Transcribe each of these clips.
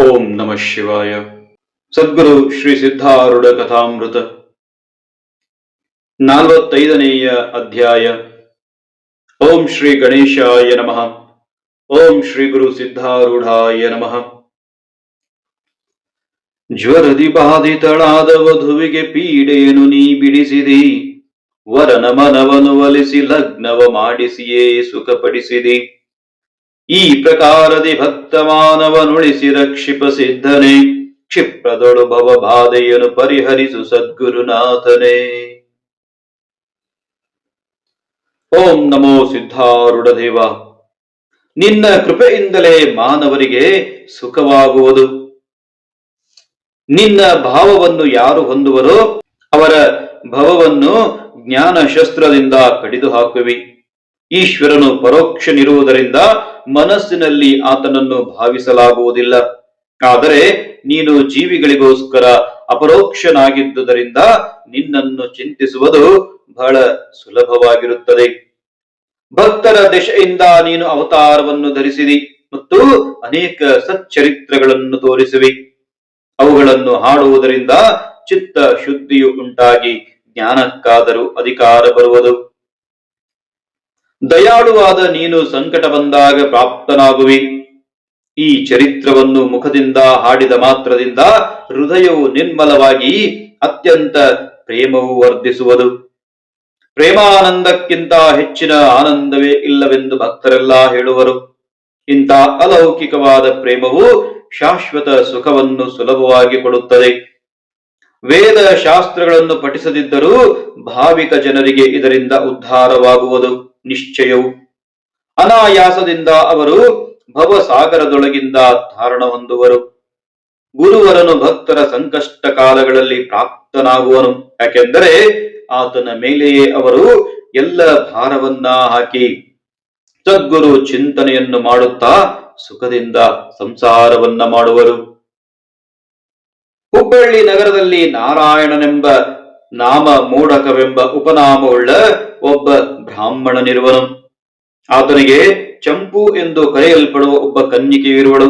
ಓಂ ನಮ ಶಿವಾಯ. ಸದ್ಗುರು ಶ್ರೀ ಸಿದ್ಧಾರೂಢ ಕಥಾಮೃತ. ನಲವತ್ತೈದನೆಯ ಅಧ್ಯಾಯ. ಓಂ ಶ್ರೀ ಗಣೇಶಾಯ ನಮಃ. ಓಂ ಶ್ರೀ ಗುರು ಸಿದ್ಧಾರೂಢಾಯ ನಮಃ. ಜ್ವರದಿ ಬಾಧಿತಳಾದ ವಧುವಿಗೆ ಪೀಡೆಯನ್ನು ನೀ ಬಿಡಿಸಿದಿ. ವರನ ಮನವನು ಒಲಿಸಿ ಲಗ್ನವ ಮಾಡಿಸಿಯೇ ಸುಖಪಡಿಸಿದಿ. ಈ ಪ್ರಕಾರದಿ ಭಕ್ತ ಮಾನವನುಳಿಸಿ ರಕ್ಷಿಪ ಸಿದ್ಧನೆ, ಕ್ಷಿಪ್ರದೊಳು ಭವ ಬಾಧೆಯನ್ನು ಪರಿಹರಿಸು ಸದ್ಗುರುನಾಥನೇ. ಓಂ ನಮೋ ಸಿದ್ಧಾರೂಢ ದೇವ ನಿನ್ನ ಕೃಪೆಯಿಂದಲೇ ಮಾನವರಿಗೆ ಸುಖವಾಗುವುದು. ನಿನ್ನ ಭಾವವನ್ನು ಯಾರು ಹೊಂದುವರೋ ಅವರ ಭವವನ್ನು ಜ್ಞಾನ ಶಸ್ತ್ರದಿಂದ ಕಡಿದು ಹಾಕುವಿ ಈಶ್ವರನು ಪರೋಕ್ಷನಿರುವುದರಿಂದ ಮನಸ್ಸಿನಲ್ಲಿ ಆತನನ್ನು ಭಾವಿಸಲಾಗುವುದಿಲ್ಲ. ಆದರೆ ನೀನು ಜೀವಿಗಳಿಗೋಸ್ಕರ ಅಪರೋಕ್ಷನಾಗಿದ್ದುದರಿಂದ ನಿನ್ನನ್ನು ಚಿಂತಿಸುವುದು ಬಹಳ ಸುಲಭವಾಗಿರುತ್ತದೆ. ಭಕ್ತರ ದೆಶೆಯಿಂದ ನೀನು ಅವತಾರವನ್ನು ಧರಿಸಿದಿ ಮತ್ತು ಅನೇಕ ಸಚ್ಚರಿತ್ರಗಳನ್ನು ತೋರಿಸುವಿ. ಅವುಗಳನ್ನು ಹಾಡುವುದರಿಂದ ಚಿತ್ತ ಶುದ್ಧಿಯು ಉಂಟಾಗಿ ಜ್ಞಾನಕ್ಕಾದರೂ ಅಧಿಕಾರ ಬರುವುದು. ದಯಾಳುವಾದ ನೀನು ಸಂಕಟ ಬಂದಾಗ ಪ್ರಾಪ್ತನಾಗುವಿ. ಈ ಚರಿತ್ರವನ್ನು ಮುಖದಿಂದ ಹಾಡಿದ ಮಾತ್ರದಿಂದ ಹೃದಯವು ನಿರ್ಮಲವಾಗಿ ಅತ್ಯಂತ ಪ್ರೇಮವು ವರ್ಧಿಸುವುದು. ಪ್ರೇಮಾನಂದಕ್ಕಿಂತ ಹೆಚ್ಚಿನ ಆನಂದವೇ ಇಲ್ಲವೆಂದು ಭಕ್ತರೆಲ್ಲ ಹೇಳುವರು. ಇಂಥ ಅಲೌಕಿಕವಾದ ಪ್ರೇಮವು ಶಾಶ್ವತ ಸುಖವನ್ನು ಸುಲಭವಾಗಿ ಕೊಡುತ್ತದೆ. ವೇದ ಶಾಸ್ತ್ರಗಳನ್ನು ಪಠಿಸದಿದ್ದರೂ ಭಾವಿಕ ಜನರಿಗೆ ಇದರಿಂದ ಉದ್ಧಾರವಾಗುವುದು. ನಿಶ್ಚಯವು. ಅನಾಯಾಸದಿಂದ ಅವರು ಭವಸಾಗರದೊಳಗಿಂದ ಧಾರಣ ಹೊಂದುವರು. ಗುರುವರನು ಭಕ್ತರ ಸಂಕಷ್ಟ ಕಾಲಗಳಲ್ಲಿ ಪ್ರಾಪ್ತನಾಗುವನು. ಯಾಕೆಂದರೆ ಆತನ ಮೇಲೆಯೇ ಅವರು ಎಲ್ಲ ಭಾರವನ್ನ ಹಾಕಿ ಸದ್ಗುರು ಚಿಂತನೆಯನ್ನು ಮಾಡುತ್ತಾ ಸುಖದಿಂದ ಸಂಸಾರವನ್ನ ಮಾಡುವರು. ಹುಬ್ಬಳ್ಳಿ ನಗರದಲ್ಲಿ ನಾರಾಯಣನೆಂಬ ನಾಮ ಮೂಢಕವೆಂಬ ಉಪನಾಮವುಳ್ಳ ಒಬ್ಬ ಬ್ರಾಹ್ಮಣನಿರುವನು ಆತನಿಗೆ ಚಂಪು ಎಂದು ಕರೆಯಲ್ಪಡುವ ಒಬ್ಬ ಕನ್ನಿಕೆಯಿರುವಳು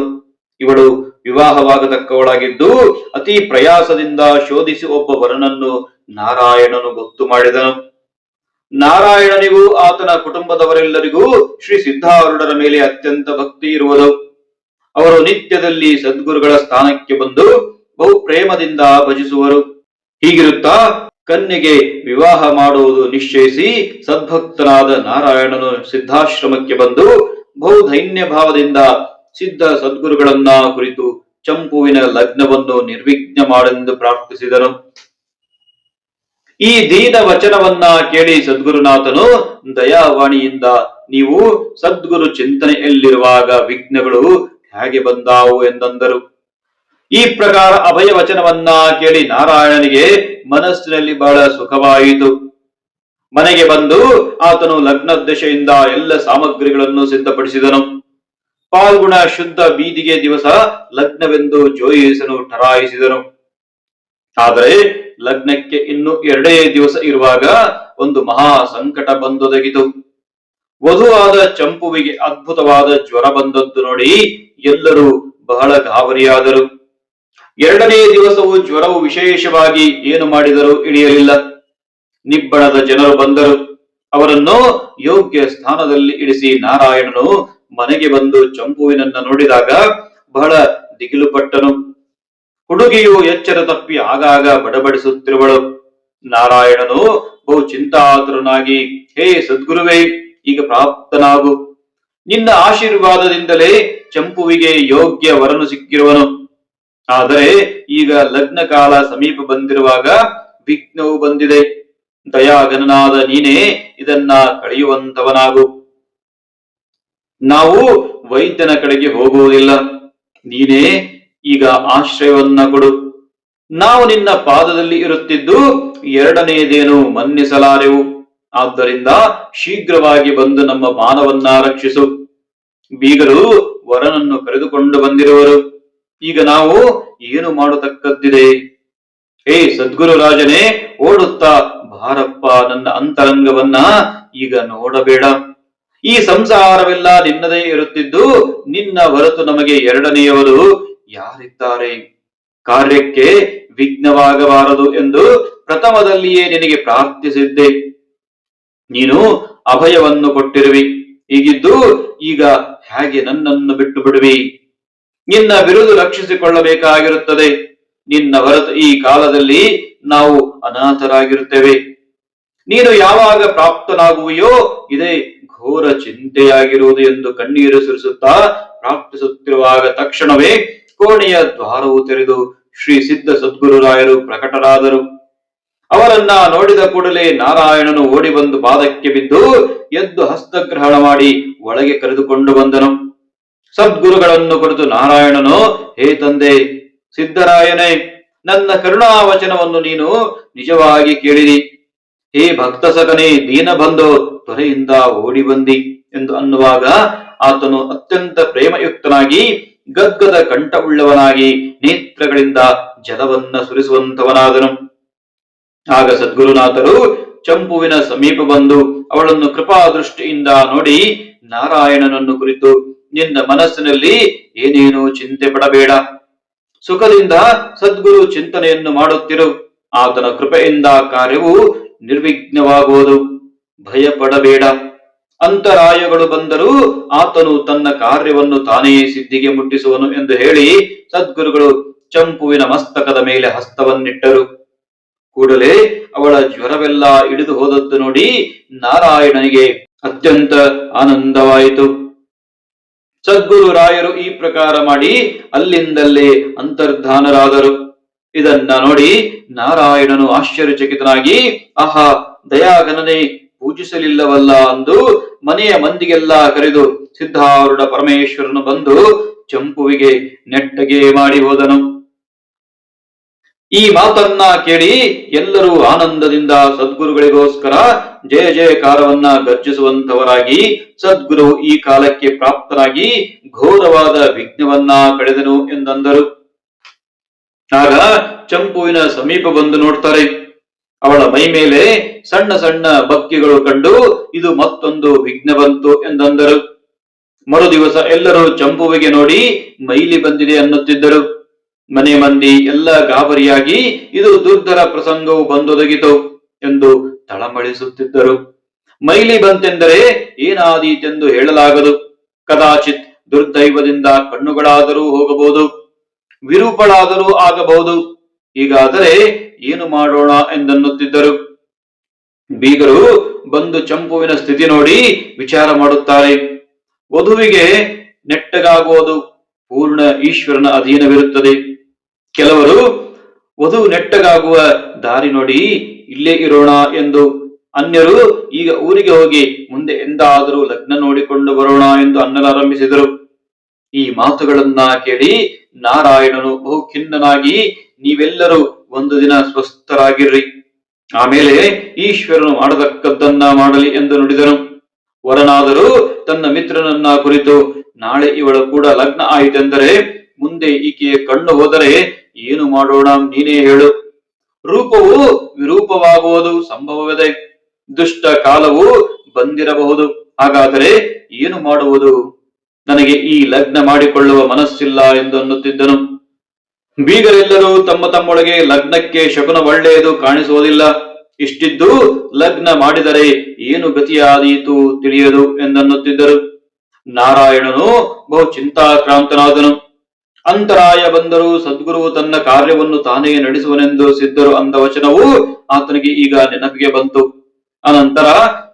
ಇವಳು ವಿವಾಹವಾಗತಕ್ಕವಳಾಗಿದ್ದು ಅತಿ ಪ್ರಯಾಸದಿಂದ ಶೋಧಿಸಿ ಒಬ್ಬ ವರನನ್ನು ನಾರಾಯಣನು ಗೊತ್ತು ಮಾಡಿದನು. ನಾರಾಯಣನಿಗೂ ಆತನ ಕುಟುಂಬದವರೆಲ್ಲರಿಗೂ ಶ್ರೀ ಸಿದ್ಧಾರೂಢರ ಮೇಲೆ ಅತ್ಯಂತ ಭಕ್ತಿ ಇರುವುದು. ಅವರು ನಿತ್ಯದಲ್ಲಿ ಸದ್ಗುರುಗಳ ಸ್ಥಾನಕ್ಕೆ ಬಂದು ಬಹು ಪ್ರೇಮದಿಂದ ಭಜಿಸುವರು. ಹೀಗಿರುತ್ತಾ ಕನ್ಯೆಗೆ ವಿವಾಹ ಮಾಡುವುದು ನಿಶ್ಚಯಿಸಿ ಸದ್ಭಕ್ತನಾದ ನಾರಾಯಣನು ಸಿದ್ಧಾಶ್ರಮಕ್ಕೆ ಬಂದು ಬಹು ಧೈನ್ಯ ಭಾವದಿಂದ ಸಿದ್ಧ ಸದ್ಗುರುಗಳನ್ನ ಕುರಿತು ಚಂಪುವಿನ ಲಗ್ನವನ್ನು ನಿರ್ವಿಘ್ನ ಮಾಡೆಂದು ಪ್ರಾರ್ಥಿಸಿದನು. ಈ ದೀನ ವಚನವನ್ನ ಕೇಳಿ ಸದ್ಗುರುನಾಥನು, ದಯಾವಾಣಿಯಿಂದ ನೀವು ಸದ್ಗುರು ಚಿಂತನೆಯಲ್ಲಿರುವಾಗ ವಿಘ್ನಗಳು ಹೇಗೆ ಬಂದಾವು? ಎಂದಂದರು. ಈ ಪ್ರಕಾರ ಅಭಯ ವಚನವನ್ನ ಕೇಳಿ ನಾರಾಯಣನಿಗೆ ಮನಸ್ಸಿನಲ್ಲಿ ಬಹಳ ಸುಖವಾಯಿತು. ಮನೆಗೆ ಬಂದು ಆತನು ಲಗ್ನ ದಶೆಯಿಂದ ಎಲ್ಲ ಸಾಮಗ್ರಿಗಳನ್ನು ಸಿದ್ಧಪಡಿಸಿದನು. ಪಾಲ್ಗುಣ ಶುದ್ಧ ಬೀದಿಗೆ ದಿವಸ ಲಗ್ನವೆಂದು ಜೋಯಿಸನು ಠರಾಯಿಸಿದನು. ಆದರೆ ಲಗ್ನಕ್ಕೆ ಇನ್ನು ಎರಡೇ ದಿವಸ ಇರುವಾಗ ಒಂದು ಮಹಾ ಸಂಕಟ ಬಂದೊದಗಿತು. ವಧುವಾದ ಚಂಪುವಿಗೆ ಅದ್ಭುತವಾದ ಜ್ವರ ಬಂದದ್ದು ನೋಡಿ ಎಲ್ಲರೂ ಬಹಳ ಗಾಬರಿಯಾದರು. ಎರಡನೇ ದಿವಸವು ಜ್ವರವು ವಿಶೇಷವಾಗಿ ಏನು ಮಾಡಿದರೂ ಇಳಿಯಲಿಲ್ಲ ನಿಬ್ಬಣದ ಜನರು ಬಂದರು. ಅವರನ್ನು ಯೋಗ್ಯ ಸ್ಥಾನದಲ್ಲಿ ಇಳಿಸಿ ನಾರಾಯಣನು ಮನೆಗೆ ಬಂದು ಚಂಪುವಿನನ್ನ ನೋಡಿದಾಗ ಬಹಳ ದಿಗಿಲುಪಟ್ಟನು. ಹುಡುಗಿಯು ಎಚ್ಚರ ತಪ್ಪಿ ಆಗಾಗ ಬಡಬಡಿಸುತ್ತಿರುವಳು. ನಾರಾಯಣನು ಬಹು ಚಿಂತಾತುರನಾಗಿ, ಹೇ ಸದ್ಗುರುವೇ, ಈಗ ಪ್ರಾಪ್ತನಾಗು. ನಿನ್ನ ಆಶೀರ್ವಾದದಿಂದಲೇ ಚಂಪುವಿಗೆ ಯೋಗ್ಯ ವರನು ಸಿಕ್ಕಿರುವನು. ಆದರೆ ಈಗ ಲಗ್ನ ಕಾಲ ಸಮೀಪ ಬಂದಿರುವಾಗ ವಿಘ್ನವು ಬಂದಿದೆ. ದಯಾಗಣನಾದ ನೀನೇ ಇದನ್ನ ಕಳೆಯುವಂತವನಾಗು. ನಾವು ವೈದ್ಯನ ಕಡೆಗೆ ಹೋಗುವುದಿಲ್ಲ. ನೀನೇ ಈಗ ಆಶ್ರಯವನ್ನ ಕೊಡು. ನಾವು ನಿನ್ನ ಪಾದದಲ್ಲಿ ಇರುತ್ತಿದ್ದು ಎರಡನೆಯದೇನು ಮನ್ನಿಸಲಾರೆವು. ಆದ್ದರಿಂದ ಶೀಘ್ರವಾಗಿ ಬಂದು ನಮ್ಮ ಮಾನವನ್ನ ರಕ್ಷಿಸು. ಬೀಗರು ವರನನ್ನು ಕರೆದುಕೊಂಡು ಬಂದಿರುವರು. ಈಗ ನಾವು ಏನು ಮಾಡತಕ್ಕದ್ದಿದೆ? ಹೇ ಸದ್ಗುರು ರಾಜನೇ, ಓಡುತ್ತಾ, ಭಾರಪ್ಪ, ನನ್ನ ಅಂತರಂಗವನ್ನ ಈಗ ನೋಡಬೇಡ. ಈ ಸಂಸಾರವೆಲ್ಲ ನಿನ್ನದೇ ಇರುತ್ತಿದ್ದು, ನಿನ್ನ ಹೊರತು ನಮಗೆ ಎರಡನೆಯವರು ಯಾರಿದ್ದಾರೆ? ಕಾರ್ಯಕ್ಕೆ ವಿಘ್ನವಾಗಬಾರದು ಎಂದು ಪ್ರಥಮದಲ್ಲಿಯೇ ನಿನಗೆ ಪ್ರಾರ್ಥಿಸಿದ್ದೆ. ನೀನು ಅಭಯವನ್ನು ಕೊಟ್ಟಿರುವಿ. ಈಗಿದ್ದು ಈಗ ಹೇಗೆ ನನ್ನನ್ನು ಬಿಟ್ಟು ಬಿಡುವಿ? ನಿನ್ನ ಬಿರುದು ರಕ್ಷಿಸಿಕೊಳ್ಳಬೇಕಾಗಿರುತ್ತದೆ. ನಿನ್ನ ಹೊರತು ಈ ಕಾಲದಲ್ಲಿ ನಾವು ಅನಾಥರಾಗಿರುತ್ತೇವೆ. ನೀನು ಯಾವಾಗ ಪ್ರಾಪ್ತನಾಗುವೆಯೋ ಇದೇ ಘೋರ ಚಿಂತೆಯಾಗಿರುವುದು ಎಂದು ಕಣ್ಣೀರು ಸುರಿಸುತ್ತಾ ಪ್ರಾಪ್ತಿಸುತ್ತಿರುವಾಗ ತಕ್ಷಣವೇ ಕೋಣೆಯ ದ್ವಾರವು ತೆರೆದು ಶ್ರೀ ಸಿದ್ಧ ಸದ್ಗುರುರಾಯರು ಪ್ರಕಟರಾದರು. ಅವರನ್ನ ನೋಡಿದ ಕೂಡಲೇ ನಾರಾಯಣನು ಓಡಿ ಬಂದು ಪಾದಕ್ಕೆ ಬಿದ್ದು ಎದ್ದು ಹಸ್ತಗ್ರಹಣ ಮಾಡಿ ಒಳಗೆ ಕರೆದುಕೊಂಡು ಬಂದನು. ಸದ್ಗುರುಗಳನ್ನು ಕುರಿತು ನಾರಾಯಣನು, ಹೇ ತಂದೆ, ಸಿದ್ಧರಾಯನೇ, ನನ್ನ ಕರುಣಾವಚನವನ್ನು ನೀನು ನಿಜವಾಗಿ ಕೇಳಿರಿ. ಹೇ ಭಕ್ತ ಸಗನೇ ದೀನ ಬಂದು ತೊರೆಯಿಂದ ಓಡಿ ಬಂದಿ ಎಂದು ಅನ್ನುವಾಗ ಆತನು ಅತ್ಯಂತ ಪ್ರೇಮಯುಕ್ತನಾಗಿ, ಗದ್ಗದ ಕಂಠವುಳ್ಳವನಾಗಿ, ನೇತ್ರಗಳಿಂದ ಜಲವನ್ನ ಸುರಿಸುವಂತವನಾದನು ಆಗ ಸದ್ಗುರುನಾಥರು ಚಂಪುವಿನ ಸಮೀಪ ಬಂದು ಅವಳನ್ನು ಕೃಪಾ ದೃಷ್ಟಿಯಿಂದ ನೋಡಿ ನಾರಾಯಣನನ್ನು ಕುರಿತು ನಿನ್ನ ಮನಸ್ಸಿನಲ್ಲಿ ಏನೇನು ಚಿಂತೆ ಪಡಬೇಡ. ಸುಖದಿಂದ ಸದ್ಗುರು ಚಿಂತನೆಯನ್ನು ಮಾಡುತ್ತಿರು. ಆತನ ಕೃಪೆಯಿಂದ ಕಾರ್ಯವು ನಿರ್ವಿಘ್ನವಾಗುವುದು. ಭಯ ಪಡಬೇಡ ಅಂತರಾಯಗಳು ಬಂದರೂ ಆತನು ತನ್ನ ಕಾರ್ಯವನ್ನು ತಾನೇ ಸಿದ್ಧಿಗೆ ಮುಟ್ಟಿಸುವನು ಎಂದು ಹೇಳಿ ಸದ್ಗುರುಗಳು ಚಂಪುವಿನ ಮಸ್ತಕದ ಮೇಲೆ ಹಸ್ತವನ್ನಿಟ್ಟರು. ಕೂಡಲೇ ಅವಳ ಜ್ವರವೆಲ್ಲ ಇಳಿದು ಹೋದದ್ದು ನೋಡಿ ನಾರಾಯಣನಿಗೆ ಅತ್ಯಂತ ಆನಂದವಾಯಿತು. ಸದ್ಗುರು ರಾಯರು ಈ ಪ್ರಕಾರ ಮಾಡಿ ಅಲ್ಲಿಂದಲ್ಲೇ ಅಂತರ್ಧಾನರಾದರು. ಇದನ್ನ ನೋಡಿ ನಾರಾಯಣನು ಆಶ್ಚರ್ಯಚಕಿತನಾಗಿ, ಆಹಾ, ದಯಾಗನನೆ, ಪೂಜಿಸಲಿಲ್ಲವಲ್ಲ ಅಂದು ಮನೆಯ ಮಂದಿಗೆಲ್ಲ ಕರೆದು ಸಿದ್ಧಾರೂಢ ಪರಮೇಶ್ವರನು ಬಂದು ಚಂಪುವಿಗೆ ನೆಟ್ಟಗೆ ಮಾಡಿ ಹೋದನು. ಈ ಮಾತನ್ನ ಕೇಳಿ ಎಲ್ಲರೂ ಆನಂದದಿಂದ ಸದ್ಗುರುಗಳಿಗೋಸ್ಕರ ಜಯ ಜಯಕಾರವನ್ನ ಗರ್ಜಿಸುವಂತವರಾಗಿ ಸದ್ಗುರು ಈ ಕಾಲಕ್ಕೆ ಪ್ರಾಪ್ತರಾಗಿ ಘೋರವಾದ ವಿಘ್ನವನ್ನ ಕಳೆದನು ಎಂದಂದರು. ಆಗ ಚಂಪುವಿನ ಸಮೀಪ ಬಂದು ನೋಡ್ತಾರೆ. ಅವಳ ಮೈ ಮೇಲೆ ಸಣ್ಣ ಸಣ್ಣ ಬಕ್ಕಿಗಳು ಕಂಡು ಇದು ಮತ್ತೊಂದು ವಿಘ್ನ ಬಂತು ಎಂದಂದರು. ಮರು ದಿವಸ ಎಲ್ಲರೂ ಚಂಪುವಿಗೆ ನೋಡಿ ಮೈಲಿ ಬಂದಿದೆ ಅನ್ನುತ್ತಿದ್ದರು. ಮನೆ ಮಂದಿ ಎಲ್ಲ ಗಾಬರಿಯಾಗಿ ಇದು ದುರ್ಧರ ಪ್ರಸಂಗವು ಬಂದೊದಗಿತು ಎಂದು ತಳಮಳಿಸುತ್ತಿದ್ದರು. ಮೈಲಿ ಬಂತೆಂದರೆ ಏನಾದೀತೆಂದು ಹೇಳಲಾಗದು. ಕದಾಚಿತ್ ದುರ್ದೈವದಿಂದ ಕಣ್ಣುಗಳಾದರೂ ಹೋಗಬಹುದು, ವಿರೂಪಳಾದರೂ ಆಗಬಹುದು. ಹೀಗಾದರೆ ಏನು ಮಾಡೋಣ ಎಂದನ್ನುತ್ತಿದ್ದರು. ಬೀಗರು ಬಂದು ಚಂಪುವಿನ ಸ್ಥಿತಿ ನೋಡಿ ವಿಚಾರ ಮಾಡುತ್ತಾರೆ. ವಧುವಿಗೆ ನೆಟ್ಟಗಾಗುವುದು, ಪೂರ್ಣ ಈಶ್ವರನ ಅಧೀನವಿರುತ್ತದೆ. ಕೆಲವರು ವಧು ನೆಟ್ಟಗಾಗುವ ದಾರಿ ನೋಡಿ, ಇಲ್ಲೇ ಇರೋಣ ಎಂದು ಅನ್ಯರು ಈಗ ಊರಿಗೆ ಹೋಗಿ ಮುಂದೆ ಎಂದಾದರೂ ಲಗ್ನ ನೋಡಿಕೊಂಡು ಬರೋಣ ಎಂದು ಅನ್ನಲಾರಂಭಿಸಿದರು. ಈ ಮಾತುಗಳನ್ನ ಕೇಳಿ ನಾರಾಯಣನು ಬಹು ಖಿನ್ನನಾಗಿ ನೀವೆಲ್ಲರೂ ಒಂದು ದಿನ ಸ್ವಸ್ಥರಾಗಿರ್ರಿ. ಆಮೇಲೆ ಈಶ್ವರನು ಮಾಡತಕ್ಕದ್ದನ್ನ ಮಾಡಲಿ ಎಂದು ನುಡಿದನು. ವರನಾದರೂ ತನ್ನ ಮಿತ್ರನನ್ನ ಕುರಿತು, ನಾಳೆ ಇವಳು ಕೂಡ ಲಗ್ನ ಆಯಿತೆಂದರೆ, ಮುಂದೆ ಈಕೆಯ ಕಣ್ಣು ಹೋದರೆ ಏನು ಮಾಡೋಣ ನೀನೇ ಹೇಳು. ರೂಪವು ವಿರೂಪವಾಗುವುದು ಸಂಭವವಿದೆ ದುಷ್ಟ ಕಾಲವು ಬಂದಿರಬಹುದು. ಹಾಗಾದರೆ ಏನು ಮಾಡುವುದು? ನನಗೆ ಈ ಲಗ್ನ ಮಾಡಿಕೊಳ್ಳುವ ಮನಸ್ಸಿಲ್ಲ ಎಂದು ಅನ್ನುತ್ತಿದ್ದನು. ಬೀಗರೆಲ್ಲರೂ ತಮ್ಮ ತಮ್ಮೊಳಗೆ ಲಗ್ನಕ್ಕೆ ಶಕುನ ಒಳ್ಳೆಯದು ಕಾಣಿಸುವುದಿಲ್ಲ. ಇಷ್ಟಿದ್ದು ಲಗ್ನ ಮಾಡಿದರೆ ಏನು ಗತಿಯಾದೀತು ತಿಳಿಯದು ಎಂದನ್ನುತ್ತಿದ್ದರು. ನಾರಾಯಣನು ಬಹು ಚಿಂತಾಕ್ರಾಂತನಾದನು ಅಂತರಾಯ ಬಂದರೂ ಸದ್ಗುರು ತನ್ನ ಕಾರ್ಯವನ್ನು ತಾನೇ ನಡೆಸುವನೆಂದು ಸಿದ್ಧರು ಅಂದ ವಚನವು ಆತನಿಗೆ ಈಗ ನೆನಪಿಗೆ ಬಂತು. ಅನಂತರ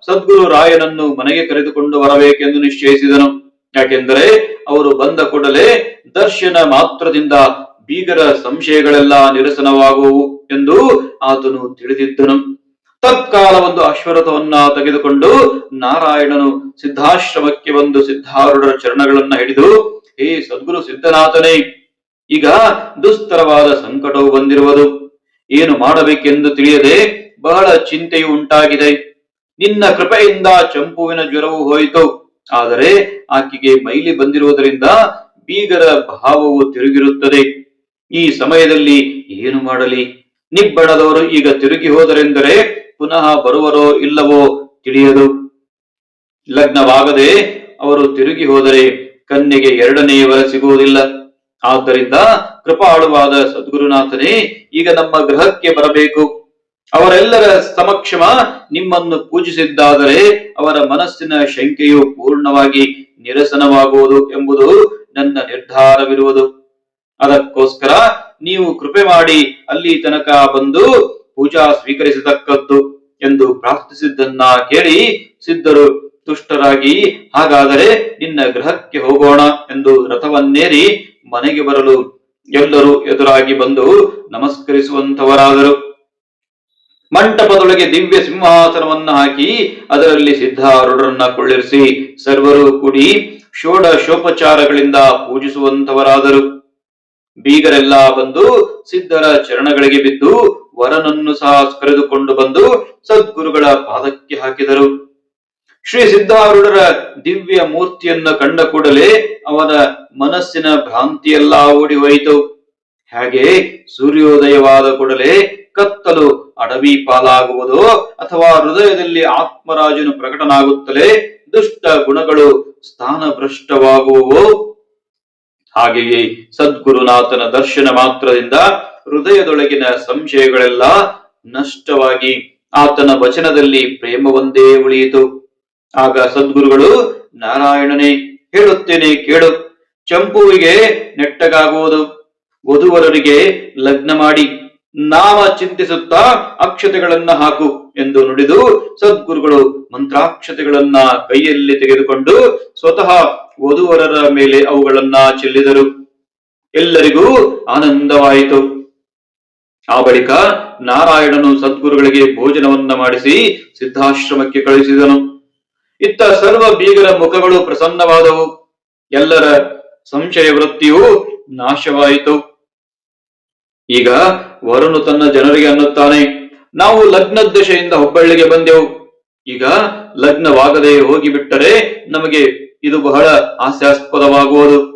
ಸದ್ಗುರು ರಾಯನನ್ನು ಮನೆಗೆ ಕರೆದುಕೊಂಡು ಬರಬೇಕೆಂದು ನಿಶ್ಚಯಿಸಿದನು. ಯಾಕೆಂದರೆ ಅವರು ಬಂದ ಕೂಡಲೇ ದರ್ಶನ ಮಾತ್ರದಿಂದ ಬೀಗರ ಸಂಶಯಗಳೆಲ್ಲ ನಿರಸನವಾಗುವು ಎಂದು ಆತನು ತಿಳಿದಿದ್ದನು. ತತ್ಕಾಲ ಒಂದು ಅಶ್ವರಥವನ್ನ ತೆಗೆದುಕೊಂಡು ನಾರಾಯಣನು ಸಿದ್ಧಾಶ್ರಮಕ್ಕೆ ಬಂದು ಸಿದ್ಧಾರೂಢರ ಚರಣಗಳನ್ನ ಹಿಡಿದು ಹೇ ಸದ್ಗುರು ಸಿದ್ಧನಾಥನೇ, ಈಗ ದುಸ್ತರವಾದ ಸಂಕಟವು ಬಂದಿರುವುದು. ಏನು ಮಾಡಬೇಕೆಂದು ತಿಳಿಯದೆ ಬಹಳ ಚಿಂತೆಯು ಉಂಟಾಗಿದೆ. ನಿನ್ನ ಕೃಪೆಯಿಂದ ಚಂಪುವಿನ ಜ್ವರವು ಹೋಯಿತು. ಆದರೆ ಆಕೆಗೆ ಮೈಲಿ ಬಂದಿರುವುದರಿಂದ ಬೀಗರ ಭಾವವು ತಿರುಗಿರುತ್ತದೆ. ಈ ಸಮಯದಲ್ಲಿ ಏನು ಮಾಡಲಿ? ನಿಬ್ಬಣದವರು ಈಗ ತಿರುಗಿ ಹೋದರೆಂದರೆ ಪುನಃ ಬರುವರೋ ಇಲ್ಲವೋ ತಿಳಿಯದು. ಲಗ್ನವಾಗದೆ ಅವರು ತಿರುಗಿ ಹೋದರೆ ಕನ್ಯೆಗೆ ಎರಡನೆಯ ವರ ಸಿಗುವುದಿಲ್ಲ. ಆದ್ದರಿಂದ ಕೃಪಾಳುವಾದ ಸದ್ಗುರುನಾಥನೇ, ಈಗ ನಮ್ಮ ಗೃಹಕ್ಕೆ ಬರಬೇಕು. ಅವರೆಲ್ಲರ ಸಮಕ್ಷಮ ನಿಮ್ಮನ್ನು ಪೂಜಿಸಿದ್ದಾದರೆ ಅವರ ಮನಸ್ಸಿನ ಶಂಕೆಯು ಪೂರ್ಣವಾಗಿ ನಿರಸನವಾಗುವುದು ಎಂಬುದು ನನ್ನ ನಿರ್ಧಾರವಿರುವುದು. ಅದಕ್ಕೋಸ್ಕರ ನೀವು ಕೃಪೆ ಮಾಡಿ ಅಲ್ಲಿ ತನಕ ಬಂದು ಪೂಜಾ ಸ್ವೀಕರಿಸತಕ್ಕದ್ದು ಎಂದು ಪ್ರಾರ್ಥಿಸಿದ್ದನ್ನ ಕೇಳಿ ಸಿದ್ಧರು ತುಷ್ಟರಾಗಿ ಹಾಗಾದರೆ ನಿನ್ನ ಗೃಹಕ್ಕೆ ಹೋಗೋಣ ಎಂದು ರಥವನ್ನೇರಿ ಮನೆಗೆ ಬರಲು ಎಲ್ಲರೂ ಎದುರಾಗಿ ಬಂದು ನಮಸ್ಕರಿಸುವಂತವರಾದರು ಮಂಟಪದೊಳಗೆ ದಿವ್ಯ ಸಿಂಹಾಸನವನ್ನ ಹಾಕಿ ಅದರಲ್ಲಿ ಸಿದ್ಧಾರೂಢರನ್ನ ಕೊಳ್ಳಿರಿಸಿ ಸರ್ವರು ಕೂಡಿ ಷೋಡಶೋಪಚಾರಗಳಿಂದ ಪೂಜಿಸುವಂತವರಾದರು ಬೀಗರೆಲ್ಲ ಬಂದು ಸಿದ್ಧರ ಚರಣಗಳಿಗೆ ಬಿದ್ದು ವರನನ್ನು ಸಹ ಕರೆದುಕೊಂಡು ಬಂದು ಸದ್ಗುರುಗಳ ಪಾದಕ್ಕೆ ಹಾಕಿದರು. ಶ್ರೀ ಸಿದ್ಧಾರೂಢರ ದಿವ್ಯ ಮೂರ್ತಿಯನ್ನು ಕಂಡ ಕೂಡಲೇ ಅವನ ಮನಸ್ಸಿನ ಭ್ರಾಂತಿಯೆಲ್ಲ ಓಡಿ ಹೋಯಿತು. ಹಾಗೆ ಸೂರ್ಯೋದಯವಾದ ಕೂಡಲೇ ಕತ್ತಲು ಅಡವಿ ಪಾಲಾಗುವುದು ಅಥವಾ ಹೃದಯದಲ್ಲಿ ಆತ್ಮರಾಜನು ಪ್ರಕಟನಾಗುತ್ತಲೇ ದುಷ್ಟ ಗುಣಗಳು ಸ್ಥಾನಭ್ರಷ್ಟವಾಗುವವೋ? ಹಾಗೆಯೇ ಸದ್ಗುರುನಾಥನ ದರ್ಶನ ಮಾತ್ರದಿಂದ ಹೃದಯದೊಳಗಿನ ಸಂಶಯಗಳೆಲ್ಲ ನಷ್ಟವಾಗಿ ಆತನ ವಚನದಲ್ಲಿ ಪ್ರೇಮವೊಂದೇ ಉಳಿಯಿತು. ಆಗ ಸದ್ಗುರುಗಳು, ನಾರಾಯಣನೇ ಹೇಳುತ್ತೇನೆ ಕೇಳು. ಚಂಪುವಿಗೆ ನೆಟ್ಟಗಾಗುವುದು. ವಧುವರರಿಗೆ ಲಗ್ನ ಮಾಡಿ. ನಾಮ ಚಿಂತಿಸುತ್ತಾ ಅಕ್ಷತೆಗಳನ್ನ ಹಾಕು ಎಂದು ನುಡಿದು ಸದ್ಗುರುಗಳು ಮಂತ್ರಾಕ್ಷತೆಗಳನ್ನ ಕೈಯಲ್ಲಿ ತೆಗೆದುಕೊಂಡು ಸ್ವತಃ ವಧುವರರ ಮೇಲೆ ಅವುಗಳನ್ನ ಚೆಲ್ಲಿದರು. ಎಲ್ಲರಿಗೂ ಆನಂದವಾಯಿತು. ಆ ಬಳಿಕ ನಾರಾಯಣನು ಸದ್ಗುರುಗಳಿಗೆ ಭೋಜನವನ್ನ ಮಾಡಿಸಿ ಸಿದ್ಧಾಶ್ರಮಕ್ಕೆ ಕಳುಹಿಸಿದನು. ಇತ್ತ ಸರ್ವ ಬೀಗರ ಮುಖಗಳು ಪ್ರಸನ್ನವಾದವು. ಎಲ್ಲರ ಸಂಶಯ ವೃತ್ತಿಯು ನಾಶವಾಯಿತು. ಈಗ ವರುಣು ತನ್ನ ಜನರಿಗೆ ಅನ್ನುತ್ತಾನೆ, ನಾವು ಲಗ್ನ ದಶೆಯಿಂದ ಹುಬ್ಬಳ್ಳಿಗೆ ಬಂದೆವು. ಈಗ ಲಗ್ನವಾಗದೆ ಹೋಗಿಬಿಟ್ಟರೆ ನಮಗೆ ಇದು ಬಹಳ ಹಾಸ್ಯಾಸ್ಪದವಾಗುವುದು.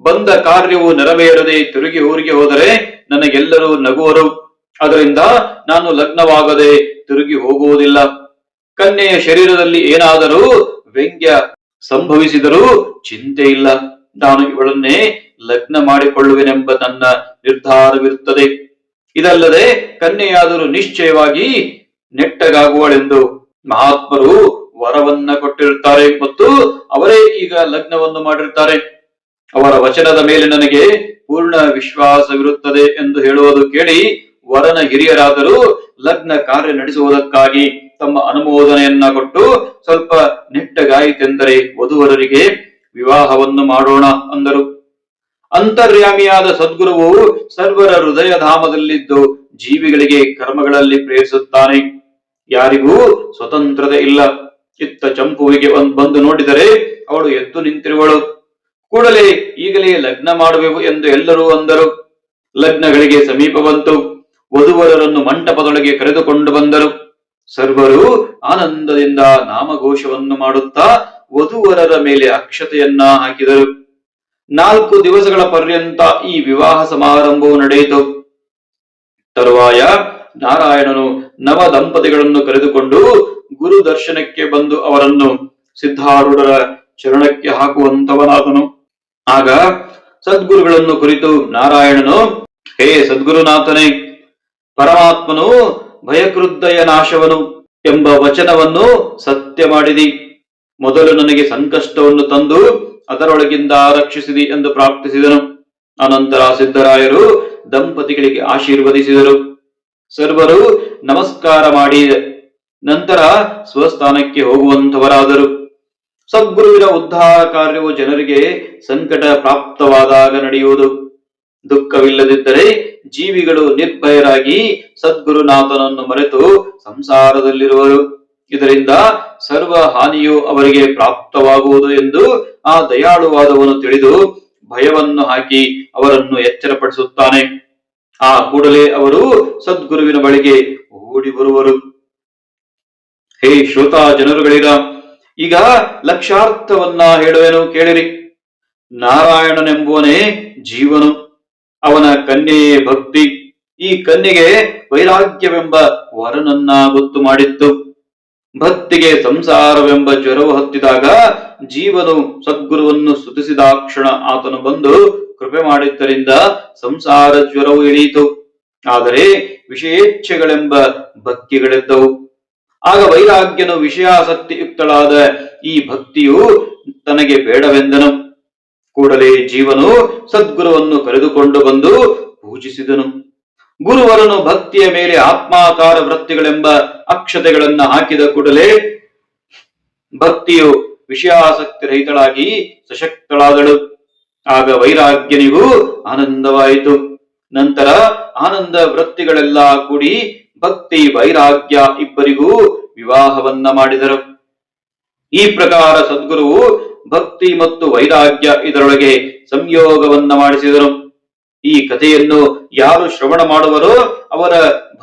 ಬಂದ ಕಾರ್ಯವು ನೆರವೇರದೆ ತಿರುಗಿ ಊರಿಗೆ ಹೋದರೆ ನನಗೆಲ್ಲರೂ ನಗುವರು. ಅದರಿಂದ ನಾನು ಲಗ್ನವಾಗದೆ ತಿರುಗಿ ಹೋಗುವುದಿಲ್ಲ. ಕನ್ಯೆಯ ಶರೀರದಲ್ಲಿ ಏನಾದರೂ ವ್ಯಂಗ್ಯ ಸಂಭವಿಸಿದರೂ ಚಿಂತೆ ಇಲ್ಲ. ನಾನು ಇವಳನ್ನೇ ಲಗ್ನ ಮಾಡಿಕೊಳ್ಳುವೆನೆಂಬ ನನ್ನ ನಿರ್ಧಾರವಿರುತ್ತದೆ. ಇದಲ್ಲದೆ ಕನ್ಯೆಯಾದರೂ ನಿಶ್ಚಯವಾಗಿ ನೆಟ್ಟಗಾಗುವಳೆಂದು ಮಹಾತ್ಮರು ವರವನ್ನ ಕೊಟ್ಟಿರುತ್ತಾರೆ ಮತ್ತು ಅವರೇ ಈಗ ಲಗ್ನವನ್ನು ಮಾಡಿರುತ್ತಾರೆ. ಅವರ ವಚನದ ಮೇಲೆ ನನಗೆ ಪೂರ್ಣ ವಿಶ್ವಾಸವಿರುತ್ತದೆ ಎಂದು ಹೇಳುವುದು ಕೇಳಿ ವರನ ಹಿರಿಯರಾದರೂ ಲಗ್ನ ಕಾರ್ಯ ನಡೆಸುವುದಕ್ಕಾಗಿ ತಮ್ಮ ಅನುಮೋದನೆಯನ್ನ ಕೊಟ್ಟು ಸ್ವಲ್ಪ ನೆಟ್ಟಗಾಯಿತೆಂದರೆ ವಧುವರರಿಗೆ ವಿವಾಹವನ್ನು ಮಾಡೋಣ ಅಂದರು. ಅಂತರ್ಯಾಮಿಯಾದ ಸದ್ಗುರುವು ಸರ್ವರ ಹೃದಯ ಧಾಮದಲ್ಲಿದ್ದು ಜೀವಿಗಳಿಗೆ ಕರ್ಮಗಳಲ್ಲಿ ಪ್ರೇರಿಸುತ್ತಾನೆ. ಯಾರಿಗೂ ಸ್ವತಂತ್ರತೆ ಇಲ್ಲ. ಚಿತ್ತ ಚಂಪುವಿಗೆ ಒಂದು ಬಂದು ನೋಡಿದರೆ ಅವಳು ಎದ್ದು ನಿಂತಿರುವಳು. ಕೂಡಲೇ ಈಗಲೇ ಲಗ್ನ ಮಾಡುವೆವು ಎಂದು ಎಲ್ಲರೂ ಅಂದರು. ಲಗ್ನಗಳಿಗೆ ಸಮೀಪ ಬಂತು. ವಧುವರರನ್ನು ಮಂಟಪದೊಳಗೆ ಕರೆದುಕೊಂಡು ಬಂದರು. ಸರ್ವರು ಆನಂದದಿಂದ ನಾಮಘೋಷವನ್ನು ಮಾಡುತ್ತಾ ವಧುವರರ ಮೇಲೆ ಅಕ್ಷತೆಯನ್ನ ಹಾಕಿದರು. ನಾಲ್ಕು ದಿವಸಗಳ ಪರ್ಯಂತ ಈ ವಿವಾಹ ಸಮಾರಂಭವು ನಡೆಯಿತು. ತರುವಾಯ ನಾರಾಯಣನು ನವ ದಂಪತಿಗಳನ್ನು ಕರೆದುಕೊಂಡು ಗುರು ದರ್ಶನಕ್ಕೆ ಬಂದು ಅವರನ್ನು ಸಿದ್ಧಾರೂಢರ ಚರಣಕ್ಕೆ ಹಾಕುವಂತವನಾದನು. ಆಗ ಸದ್ಗುರುಗಳನ್ನು ಕುರಿತು ನಾರಾಯಣನು, ಹೇ ಸದ್ಗುರುನಾಥನೇ, ಪರಮಾತ್ಮನು ಭಯಕ್ರುದ್ಧಯ ನಾಶವನು ಎಂಬ ವಚನವನ್ನು ಸತ್ಯ ಮಾಡಿದಿ. ಮೊದಲು ನನಗೆ ಸಂಕಷ್ಟವನ್ನು ತಂದು ಅದರೊಳಗಿಂದ ರಕ್ಷಿಸಿದಿ ಎಂದು ಪ್ರಾರ್ಥಿಸಿದನು. ಅನಂತರ ಸಿದ್ದರಾಯರು ದಂಪತಿಗಳಿಗೆ ಆಶೀರ್ವದಿಸಿದರು. ಸರ್ವರು ನಮಸ್ಕಾರ ಮಾಡಿ ನಂತರ ಸ್ವಸ್ಥಾನಕ್ಕೆ ಹೋಗುವಂತವರಾದರು ಸದ್ಗುರುವಿನ ಉದ್ಧಾರ ಕಾರ್ಯವು ಜನರಿಗೆ ಸಂಕಟ ಪ್ರಾಪ್ತವಾದಾಗ ನಡೆಯುವುದು. ದುಃಖವಿಲ್ಲದಿದ್ದರೆ ಜೀವಿಗಳು ನಿರ್ಭಯರಾಗಿ ಸದ್ಗುರುನಾಥನನ್ನು ಮರೆತು ಸಂಸಾರದಲ್ಲಿರುವರು. ಇದರಿಂದ ಸರ್ವ ಹಾನಿಯು ಅವರಿಗೆ ಪ್ರಾಪ್ತವಾಗುವುದು ಎಂದು ಆ ದಯಾಳುವಾದವನು ತಿಳಿದು ಭಯವನ್ನು ಹಾಕಿ ಅವರನ್ನು ಎಚ್ಚರಪಡಿಸುತ್ತಾನೆ. ಆ ಕೂಡಲೇ ಅವರು ಸದ್ಗುರುವಿನ ಬಳಿಗೆ ಓಡಿ ಬರುವರು. ಹೇ ಶ್ರೋತಾ ಜನರುಗಳಿಗ, ಈಗ ಲಕ್ಷಾರ್ಥವನ್ನ ಹೇಳುವೆನು ಕೇಳಿರಿ. ನಾರಾಯಣನೆಂಬುವನೇ ಜೀವನು. ಅವನ ಕನ್ಯೆಯೇ ಭಕ್ತಿ. ಈ ಕನ್ಯೆಗೆ ವೈರಾಗ್ಯವೆಂಬ ವರನನ್ನ ಗೊತ್ತು ಮಾಡಿತ್ತು. ಭಕ್ತಿಗೆ ಸಂಸಾರವೆಂಬ ಜ್ವರವು ಹತ್ತಿದಾಗ ಜೀವನು ಸದ್ಗುರುವನ್ನು ಸ್ತುತಿಸಿದಾಕ್ಷಣ ಆತನು ಬಂದು ಕೃಪೆ ಮಾಡಿದ್ದರಿಂದ ಸಂಸಾರ ಜ್ವರವು ಇಳಿಯಿತು. ಆದರೆ ವಿಷಯೇಚ್ಛೆಗಳೆಂಬ ಭಕ್ತಿಗಳಿದ್ದವು. ಆಗ ವೈರಾಗ್ಯನು ವಿಷಯಾಸಕ್ತಿಯುಕ್ತಳಾದ ಈ ಭಕ್ತಿಯು ತನಗೆ ಬೇಡವೆಂದನು. ಕೂಡಲೇ ಜೀವನು ಸದ್ಗುರುವನ್ನು ಕರೆದುಕೊಂಡು ಬಂದು ಪೂಜಿಸಿದನು. ಗುರುವರನು ಭಕ್ತಿಯ ಮೇಲೆ ಆತ್ಮಾಕಾರ ವೃತ್ತಿಗಳೆಂಬ ಅಕ್ಷತೆಗಳನ್ನು ಹಾಕಿದ ಕೂಡಲೇ ಭಕ್ತಿಯು ವಿಷಯಾಸಕ್ತಿ ರಹಿತಳಾಗಿ ಸಶಕ್ತಳಾದಳು. ಆಗ ವೈರಾಗ್ಯನಿಗೂ ಆನಂದವಾಯಿತು. ನಂತರ ಆನಂದ ವೃತ್ತಿಗಳೆಲ್ಲ ಕೂಡಿ ಭಕ್ತಿ, ವೈರಾಗ್ಯ ಇಬ್ಬರಿಗೂ ವಿವಾಹವನ್ನ ಮಾಡಿದರು. ಈ ಪ್ರಕಾರ ಸದ್ಗುರುವು ಭಕ್ತಿ ಮತ್ತು ವೈರಾಗ್ಯ ಇದರೊಳಗೆ ಸಂಯೋಗವನ್ನ ಮಾಡಿಸಿದರು. ಈ ಕಥೆಯನ್ನು ಯಾರು ಶ್ರವಣ ಮಾಡುವರೋ ಅವರ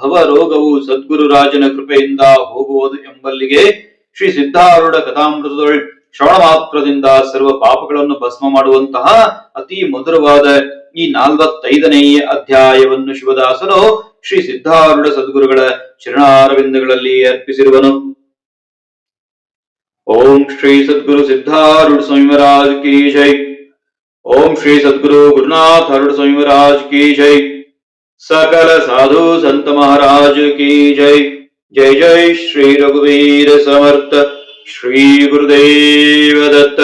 ಭವರೋಗವು ಸದ್ಗುರು ರಾಜನ ಕೃಪೆಯಿಂದ ಹೋಗುವುದು ಎಂಬಲ್ಲಿಗೆ ಶ್ರೀ ಸಿದ್ಧಾರೂಢ ಕಥಾಮೃತದೊಳ್ ಶ್ರವಣ ಮಾತ್ರದಿಂದ ಸರ್ವ ಪಾಪಗಳನ್ನು ಭಸ್ಮ ಮಾಡುವಂತಹ ಅತಿ ಮಧುರವಾದ ಈ ನಾಲ್ವತ್ತೈದನೆಯ ಅಧ್ಯಾಯವನ್ನು ಶಿವದಾಸನು ಶ್ರೀ ಸಿದ್ಧಾರೂಢ ಸದ್ಗುರುಗಳ ಚರಣಾರವಿಂದಗಳಲ್ಲಿ ಅರ್ಪಿಸಿರುವನು. ओम श्री सदगुरु सिद्धारूढ़ स्वामी महाराज की जय ओम श्री सदगुरु गुरुनाथ अरुण स्वामी महाराज की जय सकल साधु संत महाराज की जय जय जय श्री रघुवीर समर्थ श्री गुरुदेव दत्त